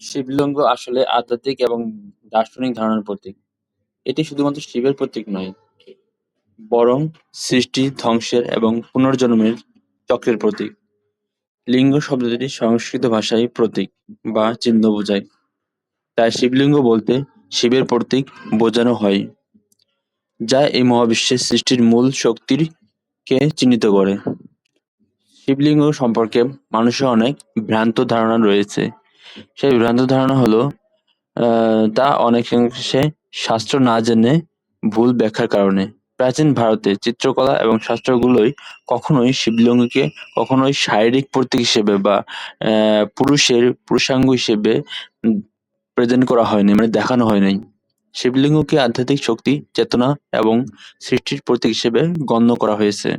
শিবলিঙ্গ আসলে আধ্যাত্মিক এবং দার্শনিক ধারণার প্রতীক। এটি শুধুমাত্র শিবের প্রতীক নয়, বরং সৃষ্টি, ধ্বংসের এবং পুনর্জন্মের চক্রের প্রতীক। লিঙ্গ শব্দটি সংস্কৃত ভাষায় প্রতীক বা চিহ্ন বোঝায়। তাই শিবলিঙ্গ বলতে শিবের প্রতীক বোঝানো হয়, যা এই মহাবিশ্বের সৃষ্টির মূল শক্তির কে চিহ্নিত করে। শিবলিঙ্গ সম্পর্কে মানুষের অনেক ভ্রান্ত ধারণা রয়েছে। সেই ভ্রান্ত ধারণা হলো তা অনেকাংশে শাস্ত্র না জেনে ভুল ব্যাখ্যার কারণে। প্রাচীন ভারতে চিত্রকলা এবং শাস্ত্রগুলোই কখনোই শিবলিঙ্গকে, কখনোই শারীরিক প্রতীক হিসেবে বা পুরুষের পুরুষাঙ্গ হিসেবে প্রেজেন্ট করা হয়নি মানে দেখানো হয় নাই শিবলিঙ্গকে আধ্যাত্মিক শক্তি, চেতনা এবং সৃষ্টির প্রতীক হিসেবে গণ্য করা হয়েছে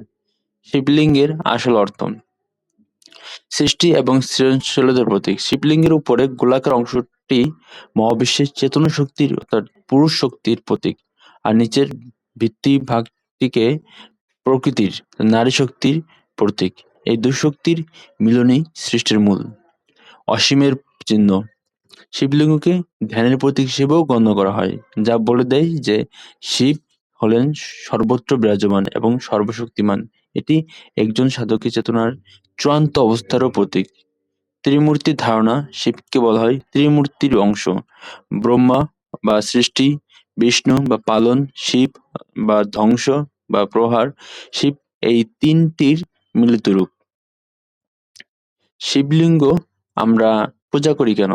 শিবলিঙ্গের আসল অর্থ সৃষ্টি এবং সৃজনশীলতার প্রতীক। শিবলিঙ্গের উপরে গোলাকার অংশটি মহাবিশ্বের চেতনা শক্তির অর্থাৎ পুরুষ শক্তির প্রতীক আর নিচের ভিত্তি ভাগটিকে প্রকৃতির, নারী শক্তির প্রতীক। এই দুই শক্তির মিলনই সৃষ্টির মূল। অসীমের চিহ্ন। শিবলিঙ্গকে ধ্যানের প্রতীক হিসেবেও গণ্য করা হয়, যা বলে দেয় যে শিব হলেন সর্বত্র বিরাজমান এবং সর্বশক্তিমান। এটি একজন সাধকের চেতনার চূড়ান্ত অবস্থারও প্রতীক ত্রিমূর্তির ধারণা শিবকে বলা হয় ত্রিমূর্তির অংশ। ব্রহ্মা বা সৃষ্টি, বিষ্ণু বা পালন, শিব বা ধ্বংস বা প্রহার, শিব এই তিনটির মিলিত রূপ। শিবলিঙ্গ আমরা পূজা করি কেন?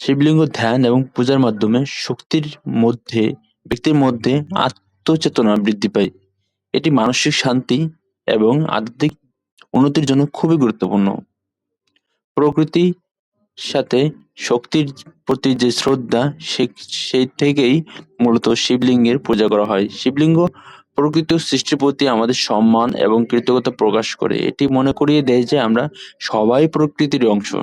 শিবলিঙ্গ ধ্যান এবং পূজার মাধ্যমে শক্তির মধ্যে, ব্যক্তির মধ্যে আত্মচেতনা বৃদ্ধি পায়। এটি মানসিক শান্তি এবং আধ্যাত্মিক উন্নতির জন্য খুবই গুরুত্বপূর্ণ। প্রকৃতি সাথে শক্তির প্রতি যে শ্রদ্ধা, সে, সেই থেকেই মূলত শিবলিঙ্গের পূজা করা হয়। শিবলিঙ্গ প্রকৃত সৃষ্টির প্রতি আমাদের সম্মান এবং কৃতজ্ঞতা প্রকাশ করে। এটি মনে করিয়ে দেয় যে আমরা সবাই প্রকৃতির অংশ।